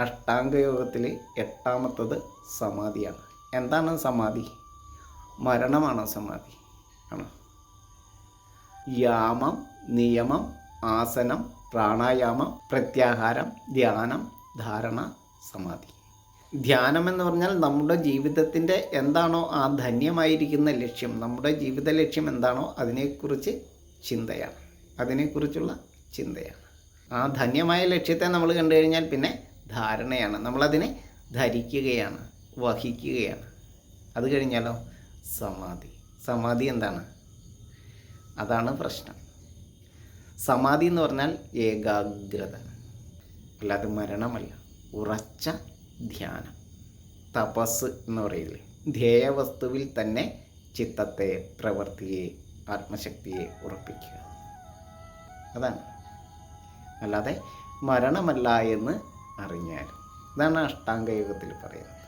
അഷ്ടാംഗയോഗത്തിൽ എട്ടാമത്തത് സമാധിയാണ്. എന്താണ് സമാധി? മരണമാണ് സമാധി? ആണ്. യാമം നിയമം ആസനം പ്രാണായാമം പ്രത്യാഹാരം ധ്യാനം ധാരണ സമാധി. ധ്യാനം എന്ന് പറഞ്ഞാൽ നമ്മുടെ ജീവിതത്തിന്റെ എന്താണോ ആ ധന്യമായിരിക്കുന്ന ലക്ഷ്യം നമ്മുടെ ജീവിത ലക്ഷ്യം എന്താണോ അതിനെക്കുറിച്ച് ചിന്തയാണ്. അതിനെക്കുറിച്ചുള്ള ചിന്തയാണ്. ആ ധന്യമായ ലക്ഷ്യത്തെ നമ്മൾ കണ്ടു കഴിഞ്ഞാൽ പിന്നെ ധാരണയാണ്. നമ്മളതിനെ ധരിക്കുകയാണ് വഹിക്കുകയാണ്. അത് കഴിഞ്ഞാലോ? സമാധി. സമാധി എന്താണ്? അതാണ് പ്രശ്നം. സമാധി എന്ന് പറഞ്ഞാൽ ഏകാഗ്രത. അല്ലാതെ മരണമല്ല. ഉറച്ച ധ്യാനം. തപസ് എന്ന് പറയില്ലേ? ധ്യേയവസ്തുവിൽ തന്നെ ചിത്തത്തെ പ്രവൃത്തിയെ ആത്മശക്തിയെ ഉറപ്പിക്കുക. അതാണ്. അല്ലാതെ മരണമല്ല എന്ന് അറിഞ്ഞാലും. ഇതാണ് അഷ്ടാംഗ അഷ്ടാംഗയോഗത്തിൽ പറയുന്നത്.